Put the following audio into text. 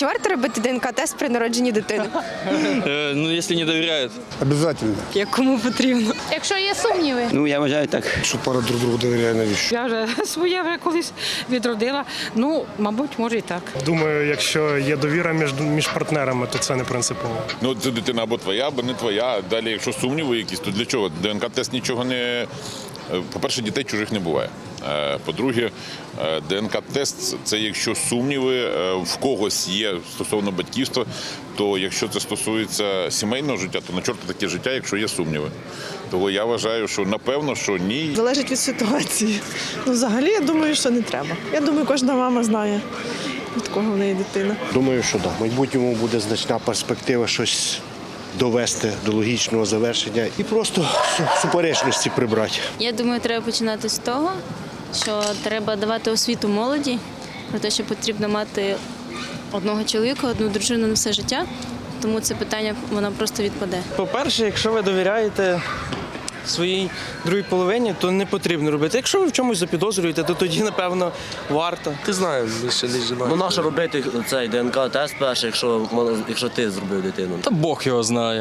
Чи варто робити ДНК-тест при народженні дитини? Э, ну, если не доверяют. Обязательно. Як кому потрібно? Якщо є сумніви, Ну, я вважаю так. Що пара друг другу довіряє навіщо? Я вже своє вже колись відродила. Ну, мабуть, може і так. Думаю, якщо є довіра між, між партнерами, то це не принципово. Ну, це дитина або твоя, або не твоя. Далі, якщо сумніви якісь, то для чого? ДНК-тест нічого не. е, По-перше, дітей чужих не буває. Е, По-друге, е, ДНК-тест це якщо сумніви е, в когось є стосовно батьківства, то якщо це стосується сімейного життя, то на чорта таке життя, якщо є сумніви. Тому я вважаю, що напевно, що ні. Залежить від ситуації. Ну, взагалі, я думаю, що не треба. Я думаю, кожна мама знає, від кого в неї дитина. Думаю, що так. В майбутньому буде значна перспектива щось довести до логічного завершення і просто суперечності прибрати. я думаю, треба починати з того, що треба давати освіту молоді про те, що потрібно мати одного чоловіка, одну дружину на все життя. Тому це питання воно просто відпаде. По-перше, якщо ви довіряєте своїй другій половині, то не потрібно робити. Якщо ви в чомусь запідозрюєте, то тоді, напевно, варто. Ти знаєш, більше не жінок. Ну, нащо робити цей ДНК-тест перший, якщо, якщо ти зробив дитину? Та Бог його знає.